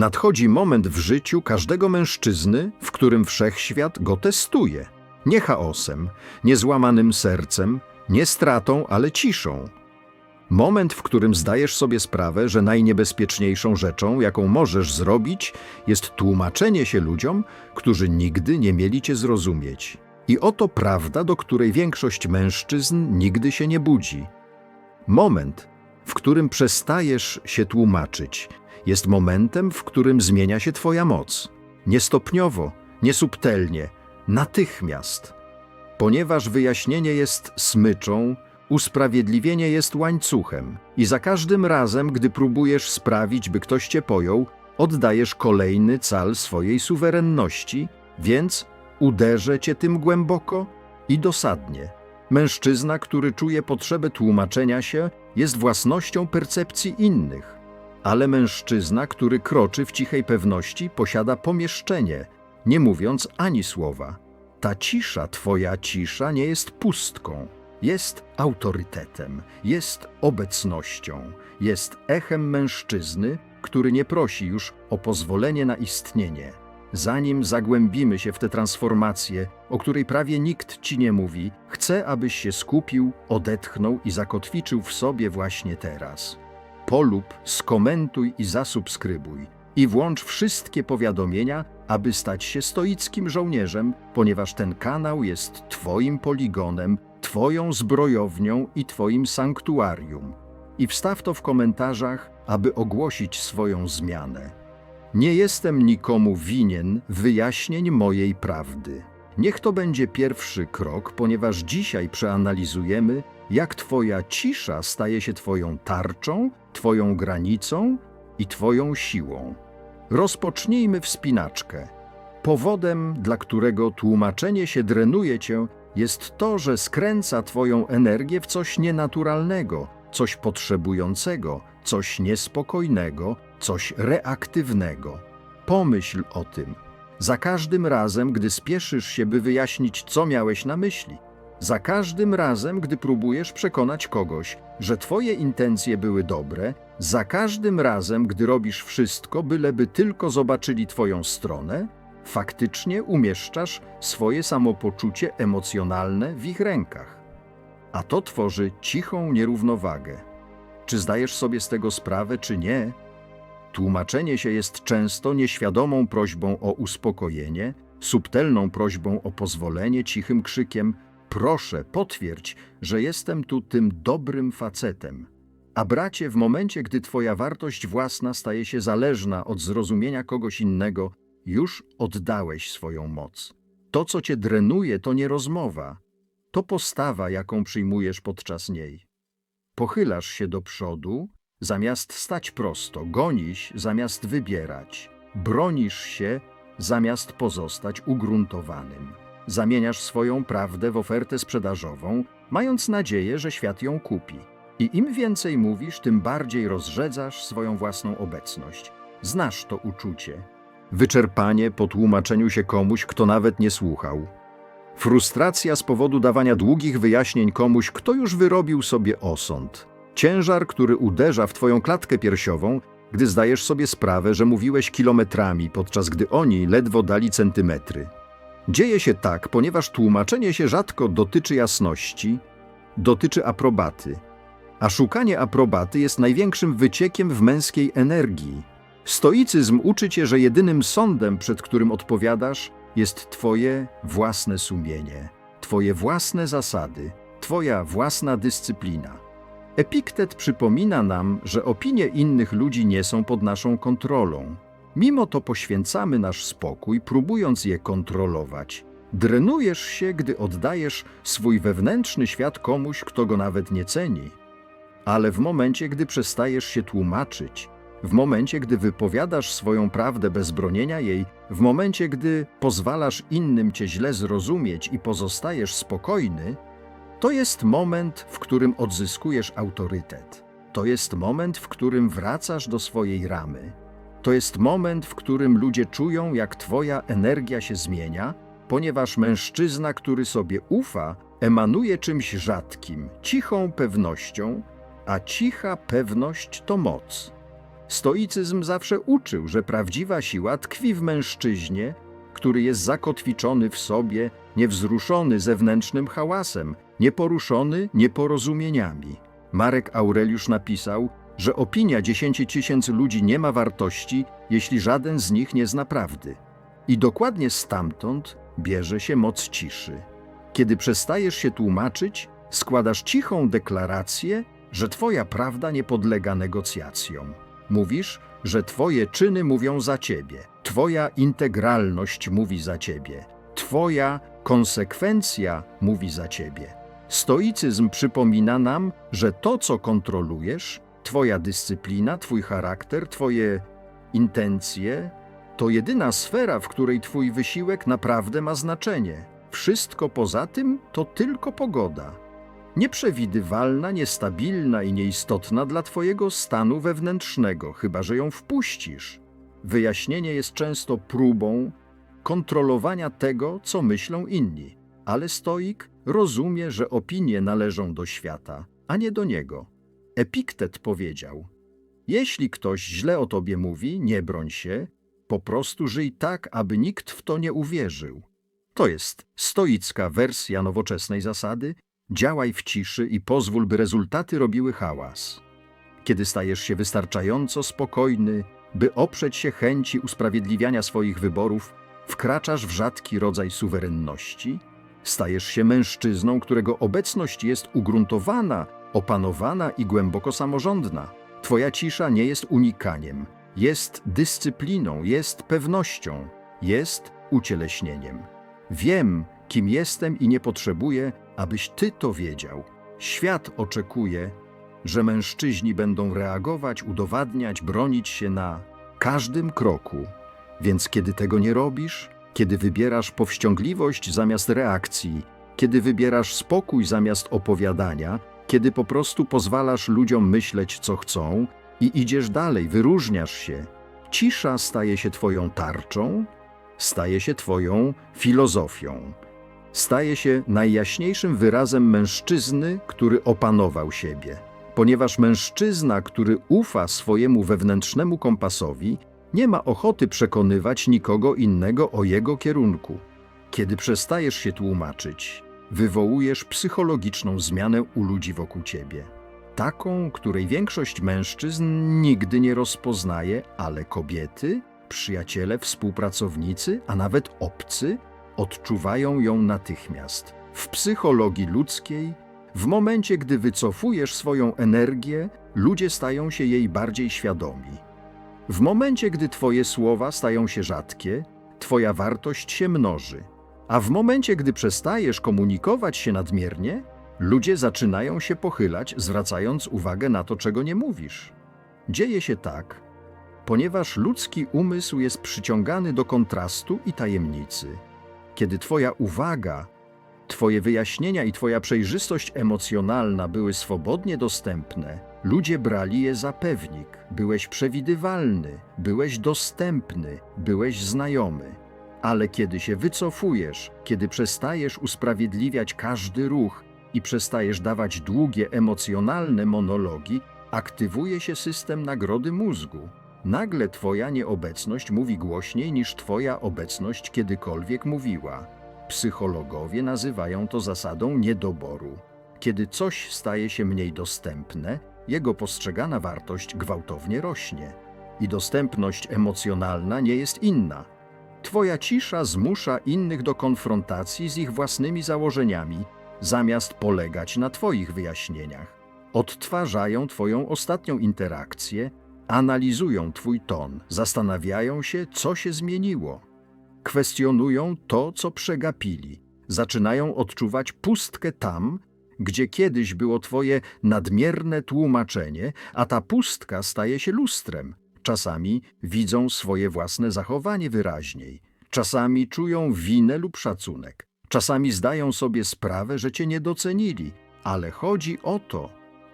Nadchodzi moment w życiu każdego mężczyzny, w którym wszechświat go testuje. Nie chaosem, nie złamanym sercem, nie stratą, ale ciszą. Moment, w którym zdajesz sobie sprawę, że najniebezpieczniejszą rzeczą, jaką możesz zrobić, jest tłumaczenie się ludziom, którzy nigdy nie mieli cię zrozumieć. I oto prawda, do której większość mężczyzn nigdy się nie budzi. Moment, w którym przestajesz się tłumaczyć, jest momentem, w którym zmienia się Twoja moc. Nie stopniowo, nie subtelnie, natychmiast. Ponieważ wyjaśnienie jest smyczą, usprawiedliwienie jest łańcuchem, i za każdym razem, gdy próbujesz sprawić, by ktoś cię pojął, oddajesz kolejny cal swojej suwerenności, więc uderzę cię tym głęboko i dosadnie. Mężczyzna, który czuje potrzebę tłumaczenia się, jest własnością percepcji innych. Ale mężczyzna, który kroczy w cichej pewności, posiada pomieszczenie, nie mówiąc ani słowa. Ta cisza, twoja cisza, nie jest pustką. Jest autorytetem, jest obecnością, jest echem mężczyzny, który nie prosi już o pozwolenie na istnienie. Zanim zagłębimy się w tę transformację, o której prawie nikt ci nie mówi, chcę, abyś się skupił, odetchnął i zakotwiczył w sobie właśnie teraz. Polub, skomentuj i zasubskrybuj i włącz wszystkie powiadomienia, aby stać się stoickim żołnierzem, ponieważ ten kanał jest Twoim poligonem, Twoją zbrojownią i Twoim sanktuarium. I wstaw to w komentarzach, aby ogłosić swoją zmianę. Nie jestem nikomu winien wyjaśnień mojej prawdy. Niech to będzie pierwszy krok, ponieważ dzisiaj przeanalizujemy, jak Twoja cisza staje się Twoją tarczą, Twoją granicą i Twoją siłą. Rozpocznijmy wspinaczkę. Powodem, dla którego tłumaczenie się drenuje Cię, jest to, że skręca Twoją energię w coś nienaturalnego, coś potrzebującego, coś niespokojnego, coś reaktywnego. Pomyśl o tym. Za każdym razem, gdy spieszysz się, by wyjaśnić, co miałeś na myśli, za każdym razem, gdy próbujesz przekonać kogoś, że Twoje intencje były dobre, za każdym razem, gdy robisz wszystko, byleby tylko zobaczyli Twoją stronę, faktycznie umieszczasz swoje samopoczucie emocjonalne w ich rękach. A to tworzy cichą nierównowagę. Czy zdajesz sobie z tego sprawę, czy nie? Tłumaczenie się jest często nieświadomą prośbą o uspokojenie, subtelną prośbą o pozwolenie, cichym krzykiem: Proszę, potwierdź, że jestem tu tym dobrym facetem. A bracie, w momencie, gdy Twoja wartość własna staje się zależna od zrozumienia kogoś innego, już oddałeś swoją moc. To, co cię drenuje, to nie rozmowa, to postawa, jaką przyjmujesz podczas niej. Pochylasz się do przodu, zamiast stać prosto, gonisz zamiast wybierać, bronisz się, zamiast pozostać ugruntowanym. Zamieniasz swoją prawdę w ofertę sprzedażową, mając nadzieję, że świat ją kupi. I im więcej mówisz, tym bardziej rozrzedzasz swoją własną obecność. Znasz to uczucie. Wyczerpanie po tłumaczeniu się komuś, kto nawet nie słuchał. Frustracja z powodu dawania długich wyjaśnień komuś, kto już wyrobił sobie osąd. Ciężar, który uderza w twoją klatkę piersiową, gdy zdajesz sobie sprawę, że mówiłeś kilometrami, podczas gdy oni ledwo dali centymetry. Dzieje się tak, ponieważ tłumaczenie się rzadko dotyczy jasności, dotyczy aprobaty. A szukanie aprobaty jest największym wyciekiem w męskiej energii. Stoicyzm uczy cię, że jedynym sądem, przed którym odpowiadasz, jest twoje własne sumienie, twoje własne zasady, twoja własna dyscyplina. Epiktet przypomina nam, że opinie innych ludzi nie są pod naszą kontrolą. Mimo to poświęcamy nasz spokój, próbując je kontrolować. Drenujesz się, gdy oddajesz swój wewnętrzny świat komuś, kto go nawet nie ceni. Ale w momencie, gdy przestajesz się tłumaczyć, w momencie, gdy wypowiadasz swoją prawdę bez bronienia jej, w momencie, gdy pozwalasz innym cię źle zrozumieć i pozostajesz spokojny, to jest moment, w którym odzyskujesz autorytet. To jest moment, w którym wracasz do swojej ramy. To jest moment, w którym ludzie czują, jak Twoja energia się zmienia, ponieważ mężczyzna, który sobie ufa, emanuje czymś rzadkim, cichą pewnością, a cicha pewność to moc. Stoicyzm zawsze uczył, że prawdziwa siła tkwi w mężczyźnie, który jest zakotwiczony w sobie, niewzruszony zewnętrznym hałasem, nieporuszony nieporozumieniami. Marek Aureliusz napisał, że opinia dziesięciu tysięcy ludzi nie ma wartości, jeśli żaden z nich nie zna prawdy. I dokładnie stamtąd bierze się moc ciszy. Kiedy przestajesz się tłumaczyć, składasz cichą deklarację, że Twoja prawda nie podlega negocjacjom. Mówisz, że Twoje czyny mówią za Ciebie, Twoja integralność mówi za Ciebie, Twoja konsekwencja mówi za Ciebie. Stoicyzm przypomina nam, że to, co kontrolujesz, Twoja dyscyplina, Twój charakter, Twoje intencje, to jedyna sfera, w której Twój wysiłek naprawdę ma znaczenie. Wszystko poza tym to tylko pogoda. Nieprzewidywalna, niestabilna i nieistotna dla Twojego stanu wewnętrznego, chyba że ją wpuścisz. Wyjaśnienie jest często próbą kontrolowania tego, co myślą inni, ale stoik rozumie, że opinie należą do świata, a nie do niego. Epiktet powiedział: Jeśli ktoś źle o tobie mówi, nie broń się, po prostu żyj tak, aby nikt w to nie uwierzył. To jest stoicka wersja nowoczesnej zasady: działaj w ciszy i pozwól, by rezultaty robiły hałas. Kiedy stajesz się wystarczająco spokojny, by oprzeć się chęci usprawiedliwiania swoich wyborów, wkraczasz w rzadki rodzaj suwerenności, stajesz się mężczyzną, którego obecność jest ugruntowana, opanowana i głęboko samorządna. Twoja cisza nie jest unikaniem, jest dyscypliną, jest pewnością, jest ucieleśnieniem. Wiem, kim jestem i nie potrzebuję, abyś ty to wiedział. Świat oczekuje, że mężczyźni będą reagować, udowadniać, bronić się na każdym kroku. Więc kiedy tego nie robisz, kiedy wybierasz powściągliwość zamiast reakcji, kiedy wybierasz spokój zamiast opowiadania, kiedy po prostu pozwalasz ludziom myśleć, co chcą i idziesz dalej, wyróżniasz się, cisza staje się Twoją tarczą, staje się Twoją filozofią. Staje się najjaśniejszym wyrazem mężczyzny, który opanował siebie. Ponieważ mężczyzna, który ufa swojemu wewnętrznemu kompasowi, nie ma ochoty przekonywać nikogo innego o jego kierunku. Kiedy przestajesz się tłumaczyć, wywołujesz psychologiczną zmianę u ludzi wokół ciebie. Taką, której większość mężczyzn nigdy nie rozpoznaje, ale kobiety, przyjaciele, współpracownicy, a nawet obcy odczuwają ją natychmiast. W psychologii ludzkiej, w momencie, gdy wycofujesz swoją energię, ludzie stają się jej bardziej świadomi. W momencie, gdy Twoje słowa stają się rzadkie, Twoja wartość się mnoży. A w momencie, gdy przestajesz komunikować się nadmiernie, ludzie zaczynają się pochylać, zwracając uwagę na to, czego nie mówisz. Dzieje się tak, ponieważ ludzki umysł jest przyciągany do kontrastu i tajemnicy. Kiedy Twoja uwaga, Twoje wyjaśnienia i Twoja przejrzystość emocjonalna były swobodnie dostępne, ludzie brali je za pewnik. Byłeś przewidywalny, byłeś dostępny, byłeś znajomy. Ale kiedy się wycofujesz, kiedy przestajesz usprawiedliwiać każdy ruch i przestajesz dawać długie emocjonalne monologi, aktywuje się system nagrody mózgu. Nagle Twoja nieobecność mówi głośniej niż Twoja obecność kiedykolwiek mówiła. Psychologowie nazywają to zasadą niedoboru. Kiedy coś staje się mniej dostępne, jego postrzegana wartość gwałtownie rośnie. I dostępność emocjonalna nie jest inna. Twoja cisza zmusza innych do konfrontacji z ich własnymi założeniami, zamiast polegać na Twoich wyjaśnieniach. Odtwarzają Twoją ostatnią interakcję, analizują Twój ton, zastanawiają się, co się zmieniło. Kwestionują to, co przegapili. Zaczynają odczuwać pustkę tam, gdzie kiedyś było Twoje nadmierne tłumaczenie, a ta pustka staje się lustrem. Czasami widzą swoje własne zachowanie wyraźniej, czasami czują winę lub szacunek, czasami zdają sobie sprawę, że Cię nie docenili, ale chodzi o to.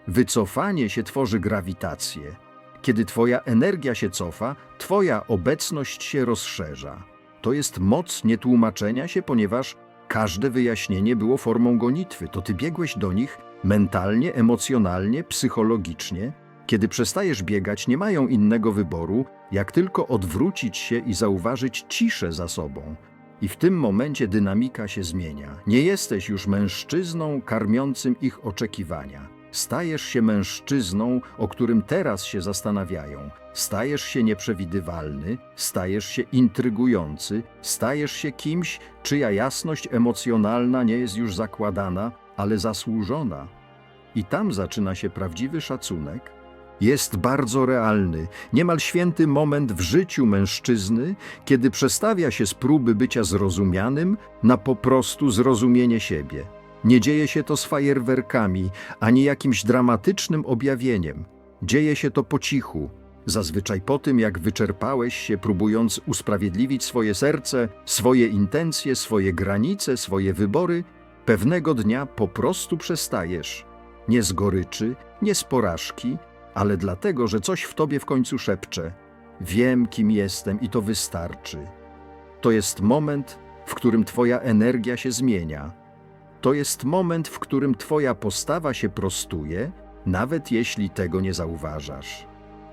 Wycofanie się tworzy grawitację. Kiedy Twoja energia się cofa, Twoja obecność się rozszerza. To jest moc nietłumaczenia się, ponieważ każde wyjaśnienie było formą gonitwy. To Ty biegłeś do nich mentalnie, emocjonalnie, psychologicznie, Kiedy przestajesz biegać, nie mają innego wyboru, jak tylko odwrócić się i zauważyć ciszę za sobą. I w tym momencie dynamika się zmienia. Nie jesteś już mężczyzną karmiącym ich oczekiwania. Stajesz się mężczyzną, o którym teraz się zastanawiają. Stajesz się nieprzewidywalny, stajesz się intrygujący, stajesz się kimś, czyja jasność emocjonalna nie jest już zakładana, ale zasłużona. I tam zaczyna się prawdziwy szacunek. Jest bardzo realny, niemal święty moment w życiu mężczyzny, kiedy przestawia się z próby bycia zrozumianym na po prostu zrozumienie siebie. Nie dzieje się to z fajerwerkami, ani jakimś dramatycznym objawieniem. Dzieje się to po cichu, zazwyczaj po tym, jak wyczerpałeś się, próbując usprawiedliwić swoje serce, swoje intencje, swoje granice, swoje wybory, pewnego dnia po prostu przestajesz. Nie z goryczy, nie z porażki, ale dlatego, że coś w tobie w końcu szepcze. Wiem, kim jestem i to wystarczy. To jest moment, w którym twoja energia się zmienia. To jest moment, w którym twoja postawa się prostuje, nawet jeśli tego nie zauważasz.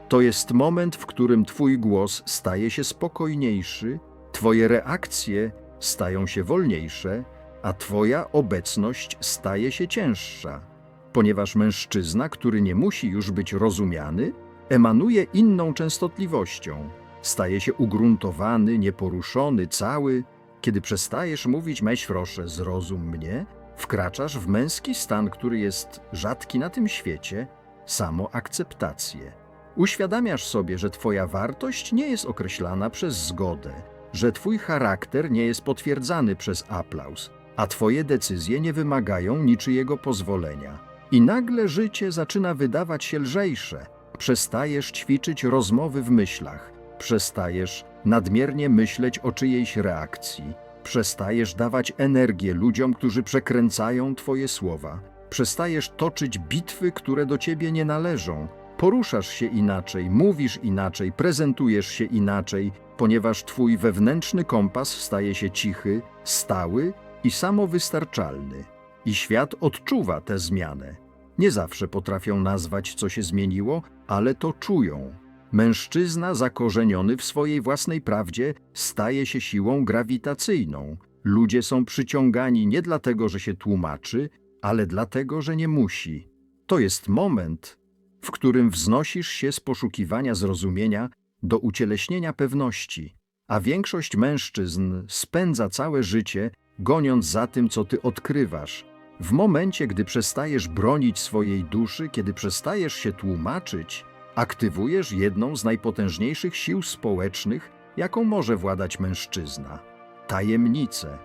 To jest moment, w którym twój głos staje się spokojniejszy, twoje reakcje stają się wolniejsze, a twoja obecność staje się cięższa ponieważ mężczyzna, który nie musi już być rozumiany, emanuje inną częstotliwością. Staje się ugruntowany, nieporuszony, cały. Kiedy przestajesz mówić meś proszę, zrozum mnie, wkraczasz w męski stan, który jest rzadki na tym świecie, samoakceptację. Uświadamiasz sobie, że twoja wartość nie jest określana przez zgodę, że twój charakter nie jest potwierdzany przez aplauz, a twoje decyzje nie wymagają niczyjego pozwolenia. I nagle życie zaczyna wydawać się lżejsze. Przestajesz ćwiczyć rozmowy w myślach, przestajesz nadmiernie myśleć o czyjejś reakcji, przestajesz dawać energię ludziom, którzy przekręcają Twoje słowa, przestajesz toczyć bitwy, które do Ciebie nie należą. Poruszasz się inaczej, mówisz inaczej, prezentujesz się inaczej, ponieważ Twój wewnętrzny kompas staje się cichy, stały i samowystarczalny. I świat odczuwa tę zmianę. Nie zawsze potrafią nazwać, co się zmieniło, ale to czują. Mężczyzna zakorzeniony w swojej własnej prawdzie staje się siłą grawitacyjną. Ludzie są przyciągani nie dlatego, że się tłumaczy, ale dlatego, że nie musi. To jest moment, w którym wznosisz się z poszukiwania zrozumienia do ucieleśnienia pewności, a większość mężczyzn spędza całe życie goniąc za tym, co ty odkrywasz, w momencie, gdy przestajesz bronić swojej duszy, kiedy przestajesz się tłumaczyć, aktywujesz jedną z najpotężniejszych sił społecznych, jaką może władać mężczyzna tajemnicę.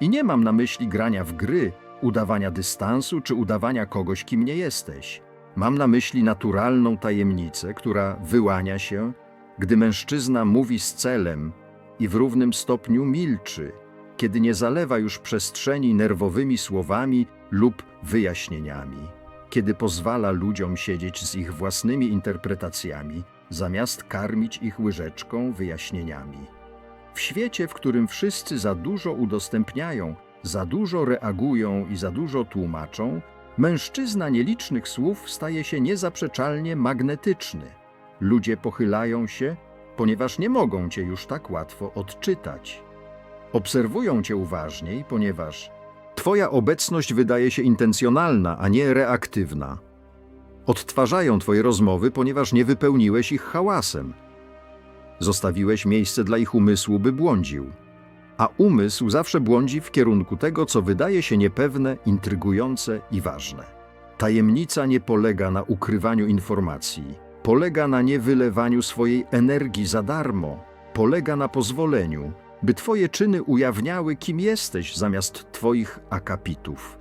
I nie mam na myśli grania w gry, udawania dystansu czy udawania kogoś, kim nie jesteś. Mam na myśli naturalną tajemnicę, która wyłania się, gdy mężczyzna mówi z celem i w równym stopniu milczy, kiedy nie zalewa już przestrzeni nerwowymi słowami lub wyjaśnieniami, kiedy pozwala ludziom siedzieć z ich własnymi interpretacjami, zamiast karmić ich łyżeczką wyjaśnieniami. W świecie, w którym wszyscy za dużo udostępniają, za dużo reagują i za dużo tłumaczą, mężczyzna nielicznych słów staje się niezaprzeczalnie magnetyczny. Ludzie pochylają się, ponieważ nie mogą cię już tak łatwo odczytać. Obserwują cię uważniej, ponieważ Twoja obecność wydaje się intencjonalna, a nie reaktywna. Odtwarzają Twoje rozmowy, ponieważ nie wypełniłeś ich hałasem. Zostawiłeś miejsce dla ich umysłu, by błądził. A umysł zawsze błądzi w kierunku tego, co wydaje się niepewne, intrygujące i ważne. Tajemnica nie polega na ukrywaniu informacji, polega na niewylewaniu swojej energii za darmo, polega na pozwoleniu, by Twoje czyny ujawniały, kim jesteś zamiast Twoich akapitów.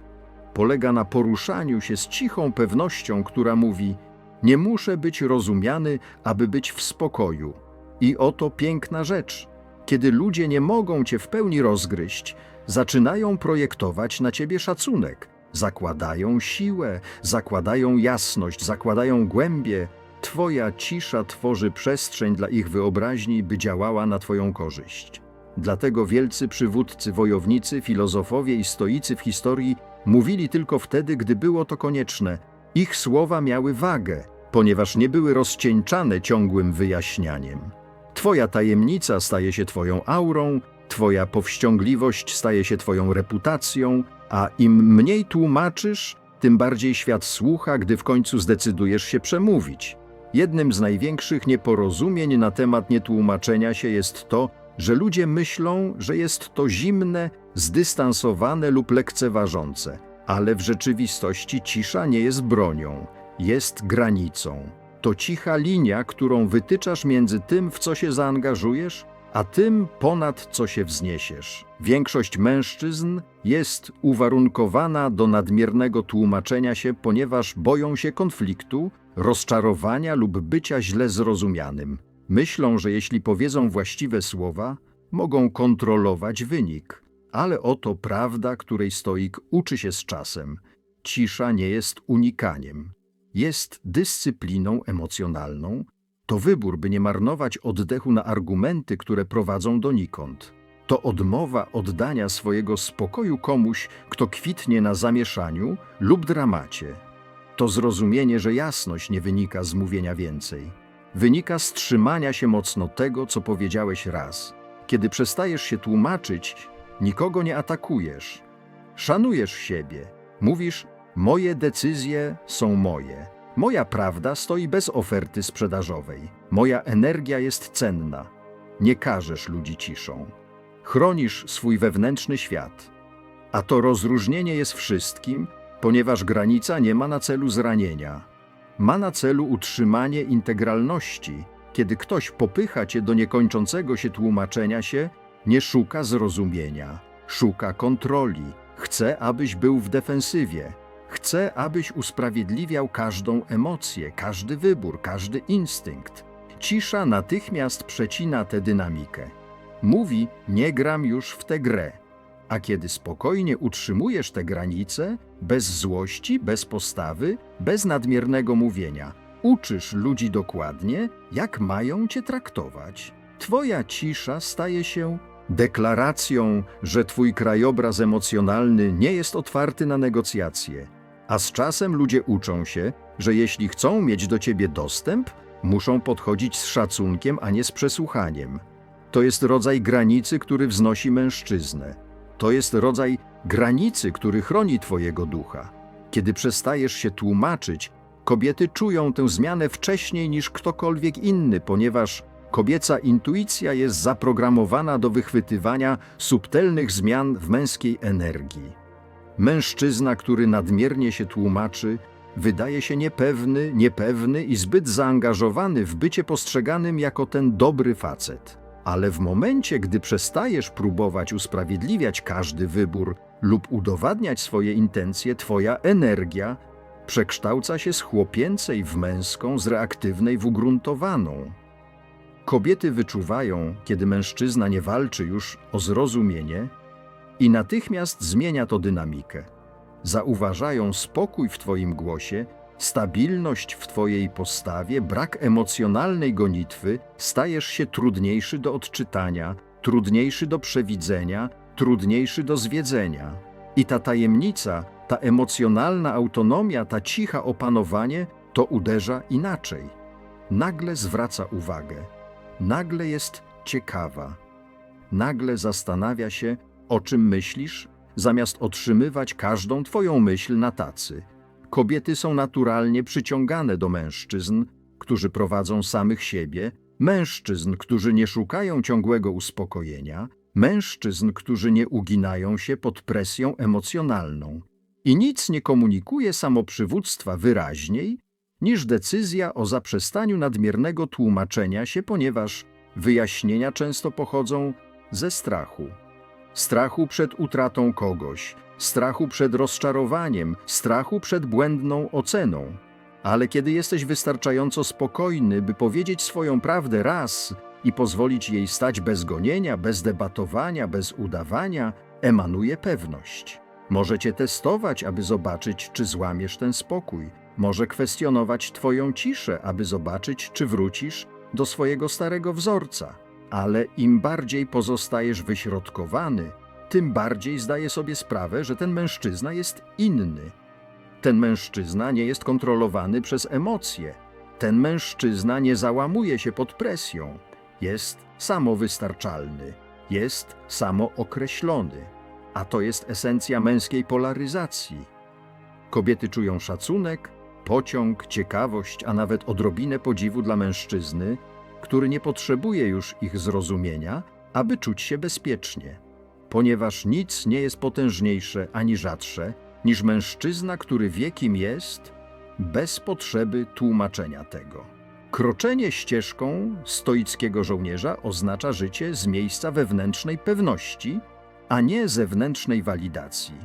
Polega na poruszaniu się z cichą pewnością, która mówi: Nie muszę być rozumiany, aby być w spokoju. I oto piękna rzecz. Kiedy ludzie nie mogą Cię w pełni rozgryźć, zaczynają projektować na Ciebie szacunek. Zakładają siłę, zakładają jasność, zakładają głębie. Twoja cisza tworzy przestrzeń dla ich wyobraźni, by działała na Twoją korzyść. Dlatego wielcy przywódcy, wojownicy, filozofowie i stoicy w historii mówili tylko wtedy, gdy było to konieczne. Ich słowa miały wagę, ponieważ nie były rozcieńczane ciągłym wyjaśnianiem. Twoja tajemnica staje się Twoją aurą, Twoja powściągliwość staje się Twoją reputacją, a im mniej tłumaczysz, tym bardziej świat słucha, gdy w końcu zdecydujesz się przemówić. Jednym z największych nieporozumień na temat nietłumaczenia się jest to, że ludzie myślą, że jest to zimne, zdystansowane lub lekceważące, ale w rzeczywistości cisza nie jest bronią, jest granicą. To cicha linia, którą wytyczasz między tym, w co się zaangażujesz, a tym, ponad co się wzniesiesz. Większość mężczyzn jest uwarunkowana do nadmiernego tłumaczenia się, ponieważ boją się konfliktu, rozczarowania lub bycia źle zrozumianym. Myślą, że jeśli powiedzą właściwe słowa, mogą kontrolować wynik. Ale oto prawda, której stoik uczy się z czasem. Cisza nie jest unikaniem. Jest dyscypliną emocjonalną, to wybór, by nie marnować oddechu na argumenty, które prowadzą donikąd. To odmowa oddania swojego spokoju komuś, kto kwitnie na zamieszaniu lub dramacie. To zrozumienie, że jasność nie wynika z mówienia więcej. Wynika z trzymania się mocno tego, co powiedziałeś raz. Kiedy przestajesz się tłumaczyć, nikogo nie atakujesz. Szanujesz siebie. Mówisz, moje decyzje są moje. Moja prawda stoi bez oferty sprzedażowej. Moja energia jest cenna. Nie karzesz ludzi ciszą. Chronisz swój wewnętrzny świat. A to rozróżnienie jest wszystkim, ponieważ granica nie ma na celu zranienia. Ma na celu utrzymanie integralności. Kiedy ktoś popycha cię do niekończącego się tłumaczenia się, nie szuka zrozumienia, szuka kontroli. Chce, abyś był w defensywie. Chce, abyś usprawiedliwiał każdą emocję, każdy wybór, każdy instynkt. Cisza natychmiast przecina tę dynamikę. Mówi: Nie gram już w tę grę. A kiedy spokojnie utrzymujesz te granice, bez złości, bez postawy, bez nadmiernego mówienia, uczysz ludzi dokładnie, jak mają cię traktować. Twoja cisza staje się deklaracją, że twój krajobraz emocjonalny nie jest otwarty na negocjacje. A z czasem ludzie uczą się, że jeśli chcą mieć do ciebie dostęp, muszą podchodzić z szacunkiem, a nie z przesłuchaniem. To jest rodzaj granicy, który wznosi mężczyznę. To jest rodzaj granicy, który chroni Twojego ducha. Kiedy przestajesz się tłumaczyć, kobiety czują tę zmianę wcześniej niż ktokolwiek inny, ponieważ kobieca intuicja jest zaprogramowana do wychwytywania subtelnych zmian w męskiej energii. Mężczyzna, który nadmiernie się tłumaczy, wydaje się niepewny, niepewny i zbyt zaangażowany w bycie postrzeganym jako ten dobry facet. Ale w momencie, gdy przestajesz próbować usprawiedliwiać każdy wybór lub udowadniać swoje intencje, twoja energia przekształca się z chłopięcej w męską, z reaktywnej w ugruntowaną. Kobiety wyczuwają, kiedy mężczyzna nie walczy już o zrozumienie i natychmiast zmienia to dynamikę. Zauważają spokój w Twoim głosie, stabilność w Twojej postawie, brak emocjonalnej gonitwy, stajesz się trudniejszy do odczytania, trudniejszy do przewidzenia, trudniejszy do zwiedzenia. I ta tajemnica, ta emocjonalna autonomia, ta cicha opanowanie, to uderza inaczej. Nagle zwraca uwagę, nagle jest ciekawa, nagle zastanawia się, o czym myślisz, zamiast otrzymywać każdą Twoją myśl na tacy. Kobiety są naturalnie przyciągane do mężczyzn, którzy prowadzą samych siebie, mężczyzn, którzy nie szukają ciągłego uspokojenia, mężczyzn, którzy nie uginają się pod presją emocjonalną. I nic nie komunikuje samoprzywództwa wyraźniej niż decyzja o zaprzestaniu nadmiernego tłumaczenia się, ponieważ wyjaśnienia często pochodzą ze strachu. Strachu przed utratą kogoś, strachu przed rozczarowaniem, strachu przed błędną oceną. Ale kiedy jesteś wystarczająco spokojny, by powiedzieć swoją prawdę raz i pozwolić jej stać bez gonienia, bez debatowania, bez udawania, emanuje pewność. Możecie testować, aby zobaczyć, czy złamiesz ten spokój. Może kwestionować Twoją ciszę, aby zobaczyć, czy wrócisz do swojego starego wzorca. Ale im bardziej pozostajesz wyśrodkowany, tym bardziej zdaje sobie sprawę, że ten mężczyzna jest inny. Ten mężczyzna nie jest kontrolowany przez emocje, Ten mężczyzna nie załamuje się pod presją. Jest samowystarczalny, jest samookreślony. A to jest esencja męskiej polaryzacji. Kobiety czują szacunek, pociąg, ciekawość, a nawet odrobinę podziwu dla mężczyzny, który nie potrzebuje już ich zrozumienia, aby czuć się bezpiecznie. Ponieważ nic nie jest potężniejsze ani rzadsze niż mężczyzna, który wie kim jest, bez potrzeby tłumaczenia tego. Kroczenie ścieżką stoickiego żołnierza oznacza życie z miejsca wewnętrznej pewności, a nie zewnętrznej walidacji.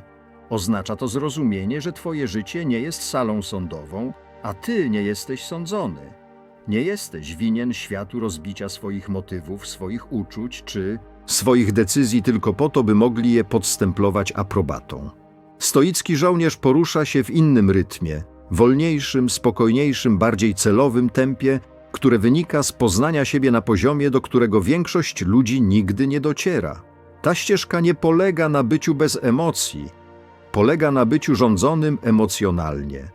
Oznacza to zrozumienie, że Twoje życie nie jest salą sądową, a Ty nie jesteś sądzony. Nie jesteś winien światu rozbicia swoich motywów, swoich uczuć czy swoich decyzji tylko po to, by mogli je podstemplować aprobatą. Stoicki żołnierz porusza się w innym rytmie, wolniejszym, spokojniejszym, bardziej celowym tempie, które wynika z poznania siebie na poziomie, do którego większość ludzi nigdy nie dociera. Ta ścieżka nie polega na byciu bez emocji, polega na byciu rządzonym emocjonalnie.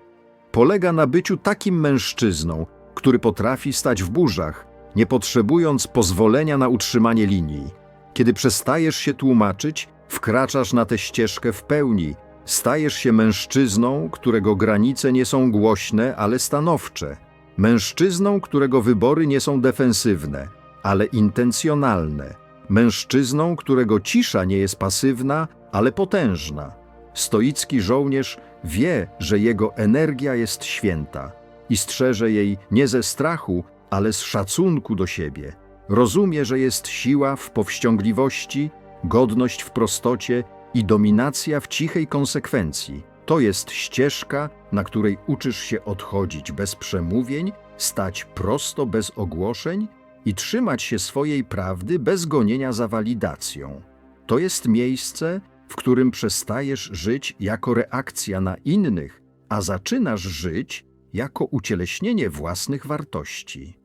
Polega na byciu takim mężczyzną, który potrafi stać w burzach, nie potrzebując pozwolenia na utrzymanie linii. Kiedy przestajesz się tłumaczyć, wkraczasz na tę ścieżkę w pełni, stajesz się mężczyzną, którego granice nie są głośne, ale stanowcze. Mężczyzną, którego wybory nie są defensywne, ale intencjonalne. Mężczyzną, którego cisza nie jest pasywna, ale potężna. Stoicki żołnierz wie, że jego energia jest święta i strzeże jej nie ze strachu, ale z szacunku do siebie. Rozumie, że jest siła w powściągliwości, godność w prostocie i dominacja w cichej konsekwencji. To jest ścieżka, na której uczysz się odchodzić bez przemówień, stać prosto bez ogłoszeń i trzymać się swojej prawdy bez gonienia za walidacją. To jest miejsce, w którym przestajesz żyć jako reakcja na innych, a zaczynasz żyć jako ucieleśnienie własnych wartości.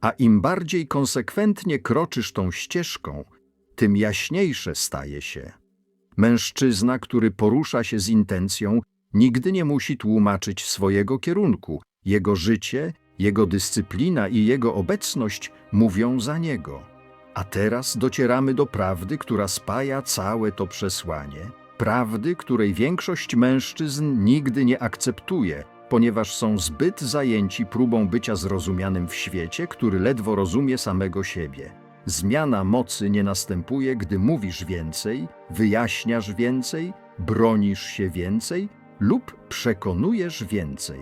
A im bardziej konsekwentnie kroczysz tą ścieżką, tym jaśniejsze staje się. Mężczyzna, który porusza się z intencją, nigdy nie musi tłumaczyć swojego kierunku. Jego życie, jego dyscyplina i jego obecność mówią za niego. A teraz docieramy do prawdy, która spaja całe to przesłanie. Prawdy, której większość mężczyzn nigdy nie akceptuje, ponieważ są zbyt zajęci próbą bycia zrozumianym w świecie, który ledwo rozumie samego siebie. Zmiana mocy nie następuje, gdy mówisz więcej, wyjaśniasz więcej, bronisz się więcej lub przekonujesz więcej.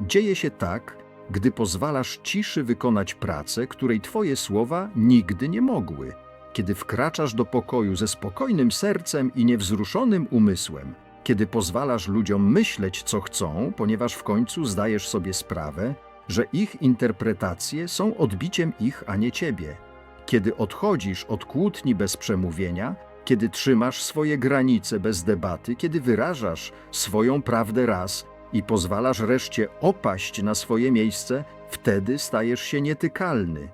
Dzieje się tak, gdy pozwalasz ciszy wykonać pracę, której Twoje słowa nigdy nie mogły, kiedy wkraczasz do pokoju ze spokojnym sercem i niewzruszonym umysłem, kiedy pozwalasz ludziom myśleć, co chcą, ponieważ w końcu zdajesz sobie sprawę, że ich interpretacje są odbiciem ich, a nie Ciebie, kiedy odchodzisz od kłótni bez przemówienia, kiedy trzymasz swoje granice bez debaty, kiedy wyrażasz swoją prawdę raz i pozwalasz reszcie opaść na swoje miejsce, wtedy stajesz się nietykalny.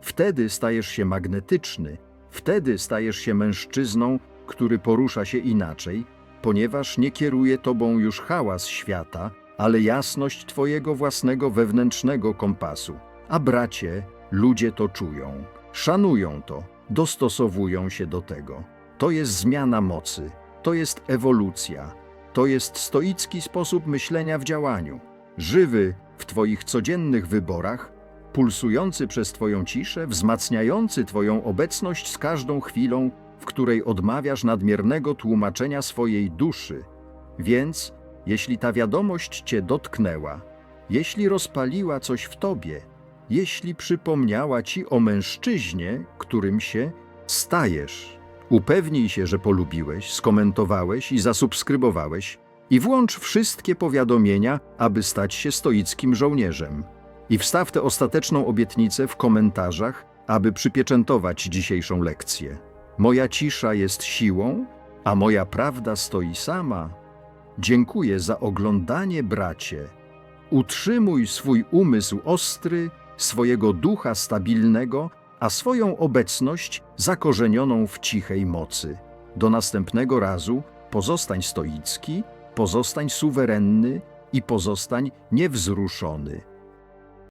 Wtedy stajesz się magnetyczny, wtedy stajesz się mężczyzną, który porusza się inaczej, ponieważ nie kieruje tobą już hałas świata, ale jasność twojego własnego wewnętrznego kompasu. A bracie, ludzie to czują, szanują to, dostosowują się do tego. To jest zmiana mocy, to jest ewolucja, to jest stoicki sposób myślenia w działaniu, żywy w Twoich codziennych wyborach, pulsujący przez Twoją ciszę, wzmacniający Twoją obecność z każdą chwilą, w której odmawiasz nadmiernego tłumaczenia swojej duszy. Więc, jeśli ta wiadomość Cię dotknęła, jeśli rozpaliła coś w Tobie, jeśli przypomniała Ci o mężczyźnie, którym się stajesz, Upewnij się, że polubiłeś, skomentowałeś i zasubskrybowałeś i włącz wszystkie powiadomienia, aby stać się stoickim żołnierzem. I wstaw tę ostateczną obietnicę w komentarzach, aby przypieczętować dzisiejszą lekcję. Moja cisza jest siłą, a moja prawda stoi sama. Dziękuję za oglądanie, bracie. Utrzymuj swój umysł ostry, swojego ducha stabilnego, a swoją obecność zakorzenioną w cichej mocy. Do następnego razu pozostań stoicki, pozostań suwerenny i pozostań niewzruszony.